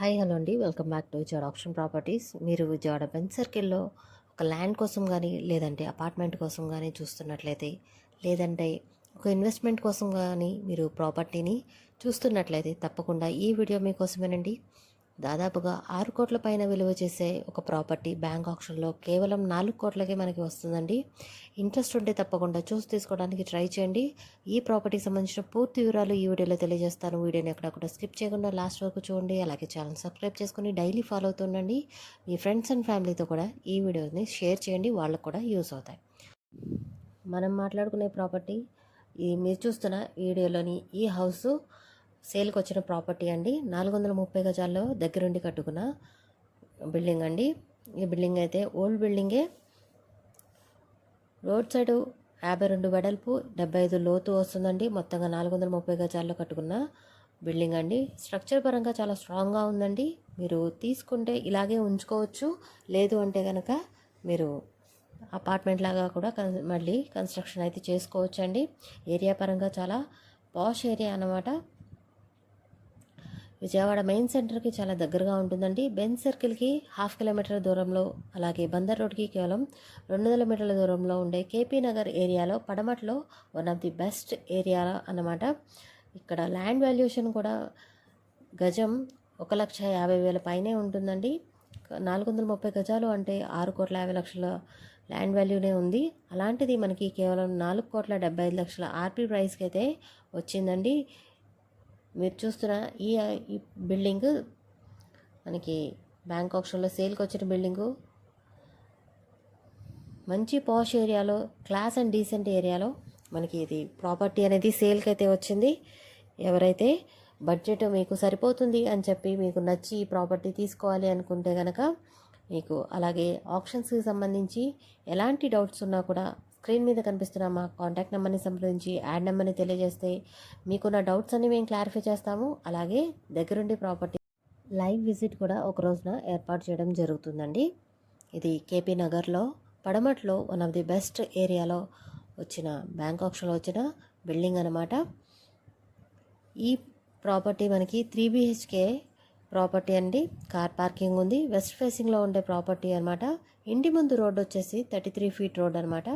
Hi hello అండి. Welcome back to Vijayawada option properties. మీరు Vijayawada Ben సర్కిల్లో ఒక ల్యాండ్ కోసం కానీ లేదంటే అపార్ట్మెంట్ కోసం కానీ చూస్తున్నట్లయితే లేదంటే ఒక ఇన్వెస్ట్మెంట్ కోసం కానీ మీరు ప్రాపర్టీని చూస్తున్నట్లయితే తప్పకుండా ఈ వీడియో మీకోసమేనండి. దాదాపుగా ఆరు కోట్ల పైన విలువ చేసే ఒక ప్రాపర్టీ బ్యాంక్ ఆప్షన్లో కేవలం నాలుగు కోట్లకే మనకి వస్తుందండి. ఇంట్రెస్ట్ ఉంటే తప్పకుండా చూసి తీసుకోవడానికి ట్రై చేయండి. ఈ ప్రాపర్టీకి సంబంధించిన పూర్తి వివరాలు ఈ వీడియోలో తెలియజేస్తాను. వీడియోని ఎక్కడక్కడ స్కిప్ చేయకుండా లాస్ట్ వరకు చూడండి. అలాగే ఛానల్ సబ్స్క్రైబ్ చేసుకుని డైలీ ఫాలో అవుతుండండి మీ ఫ్రెండ్స్ అండ్ ఫ్యామిలీతో కూడా ఈ వీడియోని షేర్ చేయండి. వాళ్ళకు కూడా యూస్ అవుతాయి. మనం మాట్లాడుకునే ప్రాపర్టీ ఈ మీరు చూస్తున్న వీడియోలోని ఈ హౌస్ సేల్కి వచ్చిన ప్రాపర్టీ అండి. నాలుగు వందల ముప్పై గజాల్లో దగ్గరుండి కట్టుకున్న బిల్డింగ్ అండి. ఈ బిల్డింగ్ అయితే ఓల్డ్ బిల్డింగే. రోడ్ సైడు యాభై రెండు వెడల్పు డెబ్బై ఐదు లోతు వస్తుందండి. మొత్తంగా నాలుగు వందల ముప్పై గజాల్లో కట్టుకున్న బిల్డింగ్ అండి. స్ట్రక్చర్ పరంగా చాలా స్ట్రాంగ్గా ఉందండి. మీరు తీసుకుంటే ఇలాగే ఉంచుకోవచ్చు. లేదు అంటే కనుక మీరు అపార్ట్మెంట్ లాగా కూడా కన్ మళ్ళీ కన్స్ట్రక్షన్ అయితే చేసుకోవచ్చు అండి ఏరియా పరంగా చాలా పాష్ ఏరియా అన్నమాట. విజయవాడ మెయిన్ సెంటర్కి చాలా దగ్గరగా ఉంటుందండి. బెన్ సర్కిల్కి హాఫ్ కిలోమీటర్ దూరంలో అలాగే బందర్ రోడ్కి కేవలం రెండు వందల మీటర్ల దూరంలో ఉండే కేపీ నగర్ ఏరియాలో పడమట్లో one of the best area అన్నమాట. ఇక్కడ ల్యాండ్ వాల్యుయేషన్ కూడా గజం ఒక లక్ష యాభై వేల పైనే ఉంటుందండి. నాలుగు వందల ముప్పై గజాలు అంటే ఆరు కోట్ల యాభై లక్షల ల్యాండ్ వాల్యూనే ఉంది. అలాంటిది మనకి కేవలం నాలుగు కోట్ల డెబ్బై ఐదు లక్షల ఆర్పీ ప్రైస్కి అయితే వచ్చిందండి. మీరు చూస్తున్న ఈ ఈ బిల్డింగ్ మనకి బ్యాంక్ ఆప్షన్లో సేల్కి వచ్చిన బిల్డింగు. మంచి పాష్ ఏరియాలో క్లాస్ అండ్ డీసెంట్ ఏరియాలో మనకి ఇది ప్రాపర్టీ అనేది సేల్కి అయితే వచ్చింది. ఎవరైతే బడ్జెట్ మీకు సరిపోతుంది అని చెప్పి మీకు నచ్చి ఈ ప్రాపర్టీ తీసుకోవాలి అనుకుంటే కనుక మీకు అలాగే ఆప్షన్స్కి సంబంధించి ఎలాంటి డౌట్స్ ఉన్నా కూడా స్క్రీన్ మీద కనిపిస్తున్న మా కాంటాక్ట్ నెంబర్ని సంప్రదించి యాడ్ నెంబర్ని తెలియజేస్తే మీకున్న డౌట్స్ అన్ని మేము క్లారిఫై చేస్తాము. అలాగే దగ్గరుండి ప్రాపర్టీ లైవ్ విజిట్ కూడా ఒక రోజున ఏర్పాటు చేయడం జరుగుతుందండి. ఇది కేపీ నగర్లో పడమట్లో వన్ ఆఫ్ ది బెస్ట్ ఏరియాలో వచ్చిన బ్యాంక్ ఆప్షన్లో వచ్చిన బిల్డింగ్ అనమాట ఈ ప్రాపర్టీ మనకి త్రీ బిహెచ్కే ప్రాపర్టీ అండి. కార్ పార్కింగ్ ఉంది. వెస్ట్ ఫేసింగ్లో ఉండే ప్రాపర్టీ అనమాట ఇంటి ముందు రోడ్ వచ్చేసి థర్టీ త్రీ ఫీట్ రోడ్ అనమాట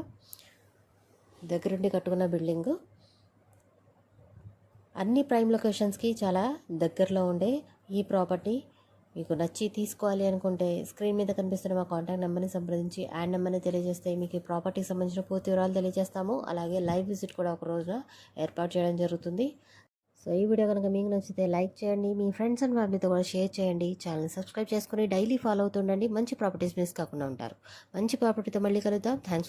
దగ్గరుండి కట్టుకున్న బిల్డింగ్. అన్ని ప్రైమ్ లొకేషన్స్కి చాలా దగ్గరలో ఉండే ఈ ప్రాపర్టీ. మీకు నచ్చి తీసుకోవాలి అనుకుంటే స్క్రీన్ మీద కనిపిస్తున్న మా కాంటాక్ట్ నెంబర్ని సంప్రదించి యాడ్ నెంబర్ని తెలియజేస్తే మీకు ఈ ప్రాపర్టీకి సంబంధించిన పూర్తి వివరాలు తెలియజేస్తాము. అలాగే లైవ్ విజిట్ కూడా ఒక రోజున ఏర్పాటు చేయడం జరుగుతుంది. సో ఈ వీడియో కనుక మీకు నచ్చితే లైక్ చేయండి మీ ఫ్రెండ్స్ అండ్ ఫ్యామిలీతో కూడా షేర్ చేయండి ఛానల్ సబ్స్క్రైబ్ చేసుకుని డైలీ ఫాలో అవుతుండండి మంచి ప్రాపర్టీస్ మిస్ కాకుండా ఉంటారు. మంచి ప్రాపర్టీతో మళ్ళీ కలుద్దాం. థ్యాంక్స్